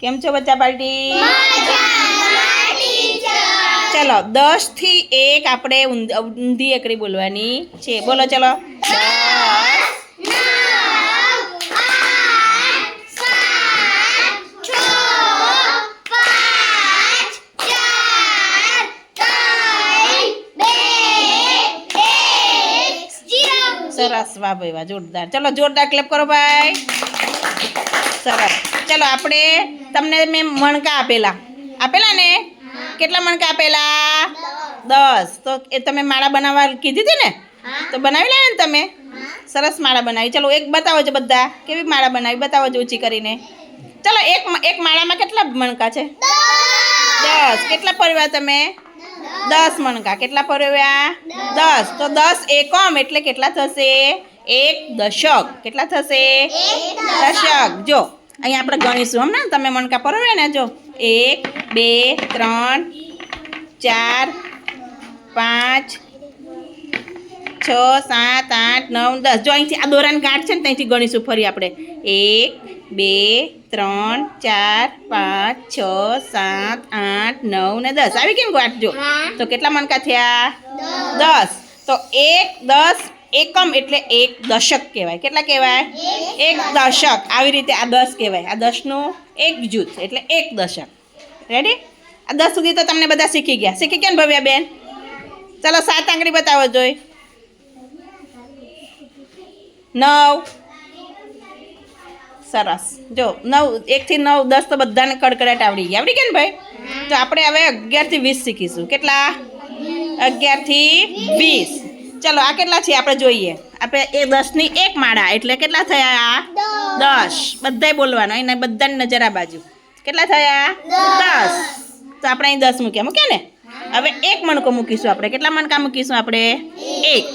કેમ છો બચ્ચા પાર્ટી ચલો, દસથી એક આપણે ઊંધ- ઊંધી એકડી બોલવાની છે. બોલો, ચલો. સરસ, વાહ ભાઈ, વાહ, જોરદાર. ચલો, જોરદાર ક્લેપ કરો, ભાઈ. સરસ. ચલો, આપણે તમને મેં મણકા આપેલા. આપેલા ને? કેટલા મણકા આપેલા? દસ. તો એ તમે માળા બનાવવા કીધી હતી ને? તો બનાવી લાવ્યા ને તમે? સરસ માળા બનાવી. ચલો, એક બતાવો છો બધા. કેવી માળા બનાવી? બતાવો છો ઊંચી કરીને. ચલો, એક એક માળામાં કેટલા મણકા છે? દસ. કેટલા પરવ્યા તમે? દસ મણકા. કેટલા પરવ્યા દસ. તો દસ એકમ એટલે કેટલા થશે? એક દશક. કેટલા થશે? દશક. જો અહીંયા આપણે ગણીશું હમ ને તમે મણકા પર ને જો. એક બે ત્રણ ચાર પાંચ છ સાત આઠ નવ દસ. જો અહીંથી આ દોરાની ગાંઠ છે ને ત્યાંથી ગણીશું ફરી આપણે. એક બે ત્રણ ચાર પાંચ છ સાત આઠ નવ ને દસ. આવી કેમ ગાંઠ જો? તો કેટલા મણકા થયા? દસ. તો એક દસ એકમ એટલે એક દશક કહેવાય. કેટલા કહેવાય? એક દશક. આવી રીતે આ દસ કહેવાય. આ દસનું એક જૂથ એટલે એક દશક. રેડી આ દસ સુધી તો તમને બધા શીખી ગયા. શીખી ગયા ને ભવ્યા બેન? ચલો સાત આંગળી બતાવો જોઈ. નવ. સરસ. જો નવ એકથી નવ દસ તો બધાને કડકડાટ આવડી ગયા. આવડી ગયા ને ભાઈ? તો આપણે હવે અગિયારથી વીસ શીખીશું. કેટલા? અગિયારથી વીસ. ચલો આ કેટલા છે આપણે જોઈએ. આપણે એ દસની એક માળા એટલે કેટલા થયા? આ દસ. બધા બોલવાનો એને બધાની નજર આ બાજુ. કેટલા થયા? દસ. તો આપણે અહીં દસ મૂક્યા મૂક્યા ને? હવે એક મણકો મૂકીશું આપણે. કેટલા મણકા મૂકીશું આપણે? એક.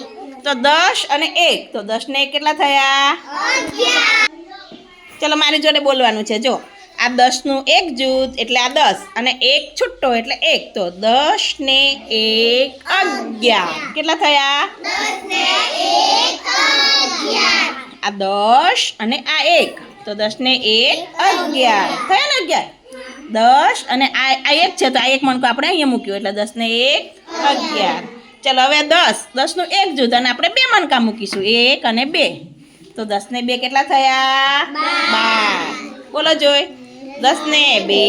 તો દસ અને એક. તો દસ ને એક કેટલા થયા? ચલો મારી જોડે બોલવાનું છે જો. આ દસનું એક જૂથ એટલે આ દસ અને એક છૂટો એટલે એક. તો દસ ને એક અગિયાર. કેટલા થયા? આ દસ અને આ એક. તો દસ ને એક અગિયાર. થયા ને અગિયાર? દસ અને આ આ એક છે તો આ એક મણકો આપણે અહીંયા મૂક્યું એટલે દસ ને એક અગિયાર. ચલો હવે દસ. દસનું એક જૂથ અને આપણે બે મણકા મૂકીશું. એક અને બે. તો દસ ને બે કેટલા થયા? બાર. બોલો જોઈ દસ ને બે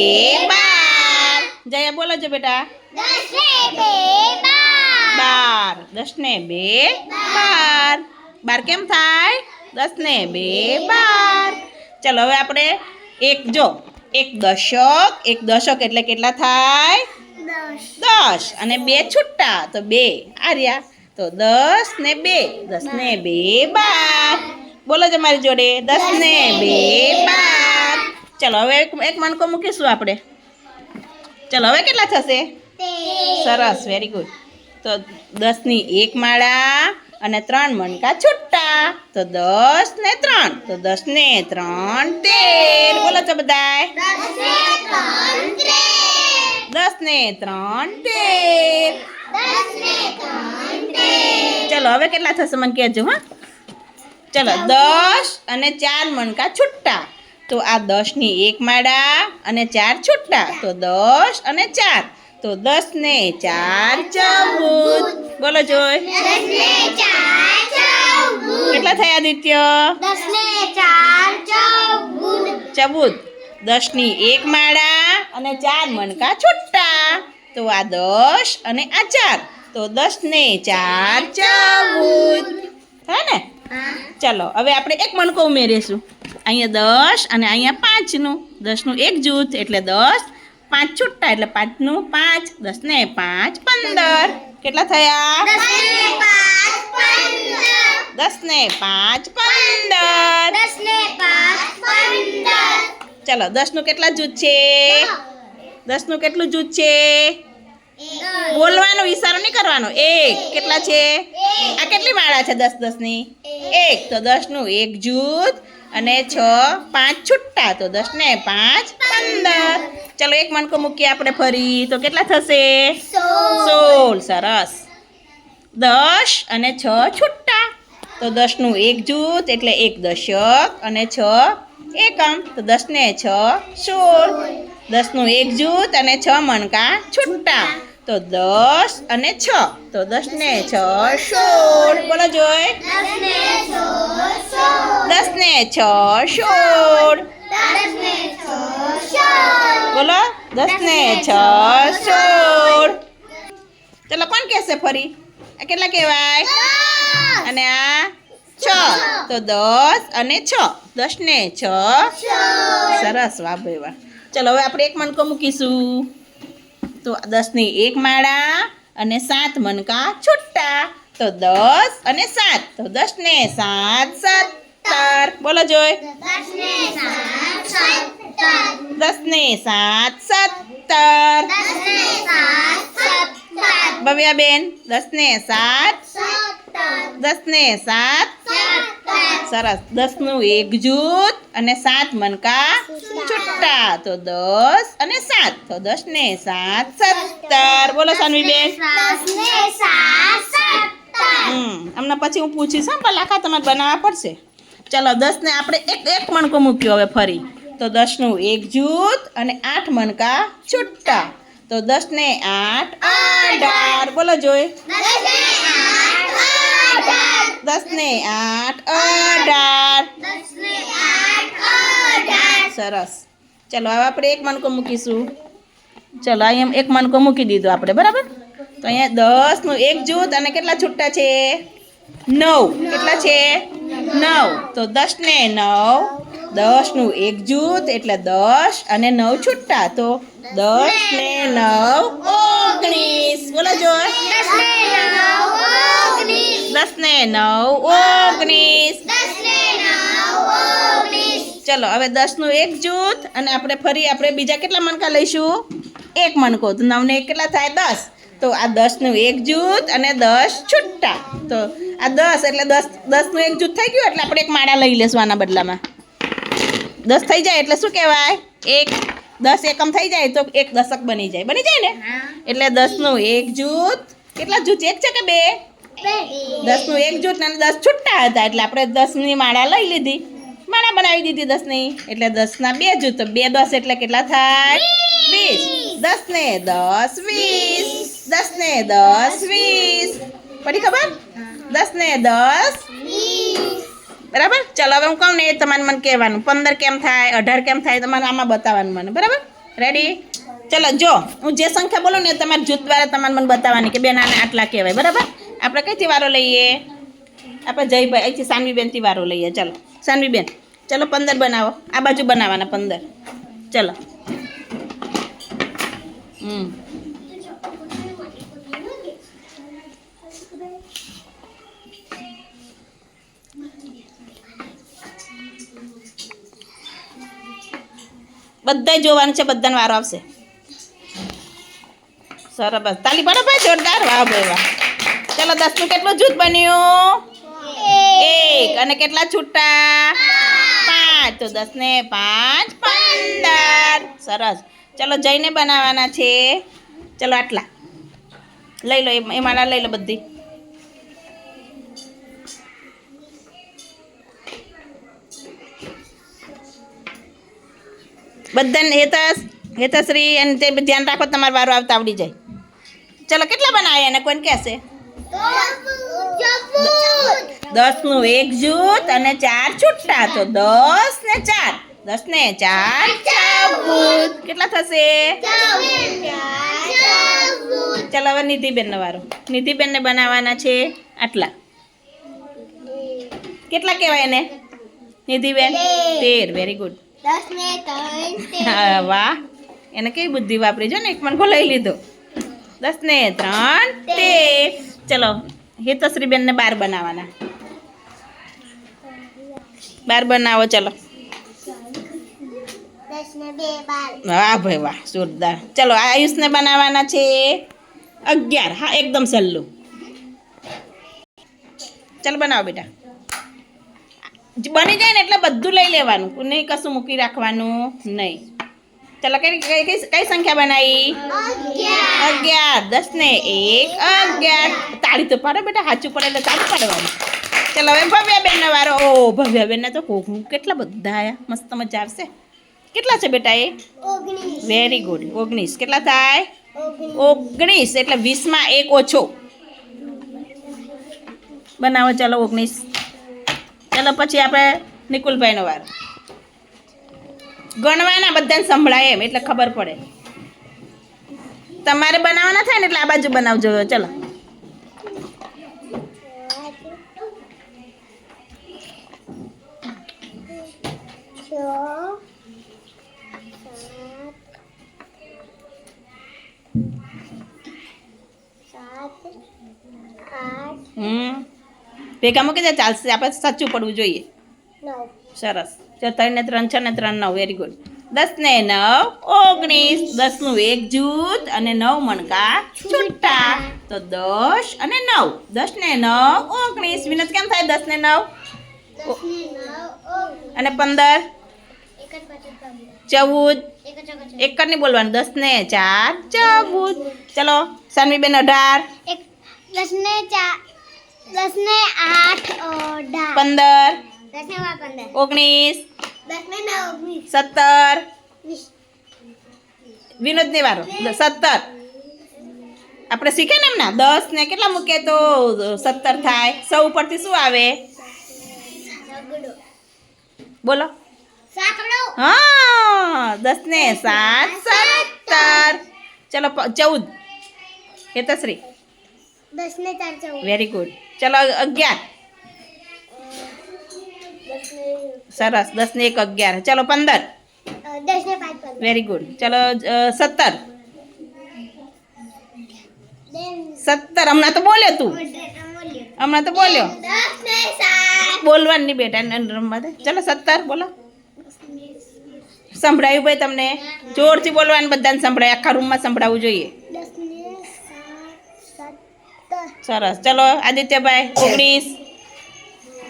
બાર. જયા બોલો છો બેટા. બાર. દસ ને બે બાર. બાર કેમ થાય? દસ ને બે બાર. ચલો હવે આપણે એક જો એક દશક એક દશક એટલે કેટલા થાય? દસ. અને બે છૂટા તો બે. આર્યા. તો દસ ને બે દસ ને બે બાર. બોલો જ મારી જોડે. દસ ને બે બાર. ચલો હવે એક એક મણકો મૂકીશું આપણે. ચલો હવે કેટલા થશે? સરસ વેરી ગુડ તો દસની એક માળા અને ત્રણ મણકા છૂટા. તો દસ ને ત્રણ. તો દસ ને ત્રણ તેર. બોલો છો બધા દસ ને ત્રણ તેર. ચલો હવે કેટલા થશે મને કહેજો હા? ચલો દસ અને ચાર મણકા છૂટા. તો આ દસની એક માળા અને ચાર છૂટા. તો દસ અને ચાર. તો દસ ને ચાર ચૌદ બોલો જોઈ કેટલા થયા આદિત્ય? ચૌદ દસની એક માળા અને ચાર મણકા છૂટા. તો આ દસ અને આ ચાર. તો દસ ને ચાર ચૌદ હા ને? ચલો હવે આપણે એક મણકો ઉમેરીશું. અહીંયા દસ અને અહીંયા પાંચનું. દસનું એક જૂથ એટલે દસ, પાંચ છૂટા એટલે પાંચનું પાંચ. દસ ને પાંચ, પંદર. કેટલા થયા? દસ ને પાંચ, પંદર. ચલો, દસનું કેટલા જૂથ છે? દસનું કેટલું જૂથ છે? બોલવાનો ઈશારો નહીં કરવાનો. એક. કેટલા છે? આ કેટલી માળા છે દસ દસની? એક. તો દસનું એક જૂથ અને છ પાંચ છૂટા. તો દસ ને પાંચ પંદર. ચલો એક મણકો મૂકીએ આપણે ફરી. તો કેટલા થશે? સોળ. સરસ. દસ અને છ છૂટા. તો દસનું એક જૂથ એટલે એક દશક અને છ એકમ. તો દસ ને છ સોળ. દસનું એક જૂથ અને છ મણકા છૂટા. તો દસ અને છ. તો દસ ને છ સોળ. બોલો જોઈ દસ ને છ સોળ. બોલો. દસ ને છ સોળ. ચલો કોણ કહેશે ફરી? આ કેટલા કહેવાય? અને આ છ. તો દસ અને છ. દસ ને છ. સરસ વાહ ભાઈ વાહ. ચલો હવે આપણે એક મણકો મૂકીશું. તો દસની એક માળા અને સાત મણકા છૂટા. તો દસ અને સાત. તો દસ ને સાત સત્તર બોલો જોઈ દસ ને સાત સત્તર ભવ્યાબેન દસ ને સાત દસ ને સાત સરસ. દસનું એક જૂથ અને સાત મનકા છૂટા તો દસ અને સાત. તો દસ ને સાત સત્તર. બોલો સાનવીબેન. હમ. હમણાં પછી હું પૂછીશ હા પણ લાખા તમારે બનાવવા પડશે. ચલો દસ ને આપણે એક એક મણકો મૂક્યો હવે ફરી. તો દસનું એક જૂથ અને આઠ મણકા છૂટા તો દસ ને આઠ અઢાર. બોલો જોઈ. દસ ને આઠ અઢાર. સરસ. ચલો હવે આપણે એક મણકો મૂકીશું. ચલો અહીંયા એક મણકો મૂકી દીધો આપણે બરાબર? તો અહીંયા દસનું એક જૂથ અને કેટલા છૂટા છે? નવ. કેટલા છે? નવ. તો દસ ને નવ દસનું એક જૂથ એટલે દસ અને નવ છૂટા. તો દસ ને નવ ઓગણીસ. બોલો જો દસ ને નવ ઓગણીસ. ચલો હવે દસનું એક જૂથ અને આપણે ફરી આપણે બીજા કેટલા મણકા લઈશું? એક મણકો. તો નવને એક કેટલા થાય? દસ. તો આ દસનું એક જૂથ અને દસ છૂટા. તો આ દસ એટલે દસ દસનું એક જૂથ થઈ ગયું એટલે આપણે એક માળા લઈ લેશું આના બદલામાં. દસ થઈ જાય એટલે શું કહેવાય? એક દસ એકમ થઈ જાય તો એક દશક બની જાય. બની જાય ને? એટલે દસનું એક જૂથ. કેટલા જૂથ? એક છે કે બે? દસનું એક જૂથ અને દસ છૂટા હતા, એટલે આપણે દસની માળા લઈ લીધી. માળા બનાવી દીધી દસની એટલે દસના બે જૂથ બે દસ એટલે કેટલા થાય? વીસ. દસ ને દસ, વીસ. દસ ને દસ, વીસ. પડી ખબર? દસ ને દસ બરાબર? ચલો, હવે હું કહું ને, એ તમારે મને કહેવાનું. પંદર કેમ થાય? અઢાર કેમ થાય? તમારે આમાં બતાવવાનું મને. બરાબર? રેડી ચલો, જો, હું જે સંખ્યા બોલું ને તમારે જૂથ દ્વારા તમારે મને બતાવવાની કે બેન આને આટલા કહેવાય. બરાબર? આપણે કઈથી વારો લઈએ? આપણે જયભાઈ, અહીંથી સાનવીબેનથી વારો લઈએ. ચલો, સાનવીબેન, ચલો પંદર બનાવો. આ બાજુ બનાવવાના પંદર. ચલો. હમ. બધાય જોવાનું છે, બધાને વારો આવશે. સરસ. તાલી પાડો ભાઈ, જોરદાર. વાહ ભાઈ, વાહ. ચલો દસનું કેટલું જૂથ બન્યું? એક. અને કેટલા છૂટા? પાંચ. તો દસ ને પાંચ પંદર. સરસ. ચલો જઈને બનાવવાના છે. ચલો આટલા. લઈ લો એ માળા લઈ લો બધી. બધાને હેતસ હેતશ્રી અને તે ધ્યાન રાખો, તમારે વારો આવતા આવડી જાય. ચલો, કેટલા બનાવ્યા એને? કોઈને કહેશે? દસનું એક જૂથ અને ચાર છૂટા તો દસ ને ચાર. દસ ને ચાર. ચૌદ કેટલા થશે? ચાલો હવે નિધિબેનનો વારો. નિધિબેનને બનાવવાના છે આટલા. કેટલા કહેવાય એને? નિધિબેન તેર. વેરી ગુડ હા વાહ. એને કઈ બુદ્ધિ વાપરી જો ને? એક મન લઈ લીધો. દસ ને ત્રણ તેર. ચલો, હેતશ્રીબેનને બાર બનાવવાના. બાર બનાવો, ચલો. વાહ ભાઈ વાહ, જોરદાર. ચલો આયુષને બનાવવાના છે અગિયાર. હા, એકદમ સહેલું. ચાલ, બનાવો બેટા. બની જાય ને એટલે બધું લઈ લેવાનું. નહીં, કશું મૂકી રાખવાનું નહીં. ચાલો કઈ કઈ કઈ સંખ્યા બનાવી અગિયાર દસ ને એક અગિયાર તાળી તો પાડો બેટા સાચું પડે એટલે તાળી પાડવાનું. ચલો હવે ભવ્યાબેનનો વારો. ઓ ભવ્યાબેનને તો કોકું કેટલા બધા આયા? મસ્ત મજા આવશે. કેટલા છે બેટા એ? વેરી ગુડ ઓગણીસ. કેટલા થાય? ઓગણીસ. ઓગણીસ એટલે વીસમાં એક ઓછો. બનાવો ચાલો ઓગણીસ. ચાલો પછી આપણે નિકુલભાઈનો વાર. ગણવાના બધાને સંભળાય એમ એટલે ખબર પડે. તમારે બનાવવાના થાય ને એટલે આ બાજુ બનાવજો ચલો. ભેગા મૂકી જાય ચાલશે. આપણે સાચું પડવું જોઈએ. સરસ. જો ત્રણ ને ત્રણ છ ને ત્રણ નવ. વેરી ગુડ દસ ને નવ ઓગણીસ. દસનું એક જૂથ અને નવ મણકા છૂટા. તો દસ અને નવ. દસ ને નવ ઓગણીસ. વિનોદ કેમ થાય દસ ને નવ? અને પંદર? ચૌદ? એક જ નહીં બોલવાનું. દસ ને ચાર ચૌદ. ચલો સાનવીબેન અઢાર. એક દસ ને ચાર દસ ને આઠ અઢાર. પંદર. ઓગણીસ? સત્તર. વિનોદ વિનોદની વારો. સત્તર. આપણે શીખે ને એમના? દસ ને કેટલા મૂકે તો સત્તર થાય. સૌ ઉપરથી શું આવે? બોલો. હા દસ ને સાત સત્તર. ચલો ચૌદ. હેતશ્રી. વેરી ગુડ ચલો અગિયાર. સરસ. દસ ને એક અગિયાર. ચલો પંદર. વેરી ગુડ ચલો સત્તર. સત્તર. હમણાં તો બોલ્યો તું. હમણાં તો બોલ્યો. બોલવાની બેટા રમવા દે. ચલો સત્તર બોલો. સંભળાયું ભાઈ તમને? જોરથી બોલવાનું બધાને સંભળાય. આખા રૂમમાં સંભળાવવું જોઈએ. સરસ. ચલો આદિત્યભાઈ ઓગણીસ.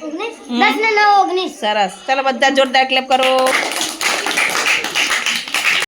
ઓગણીસ? દસ ને નવ ઓગણીસ. સરસ. ચાલો બધા જોરદાર ક્લેપ કરો.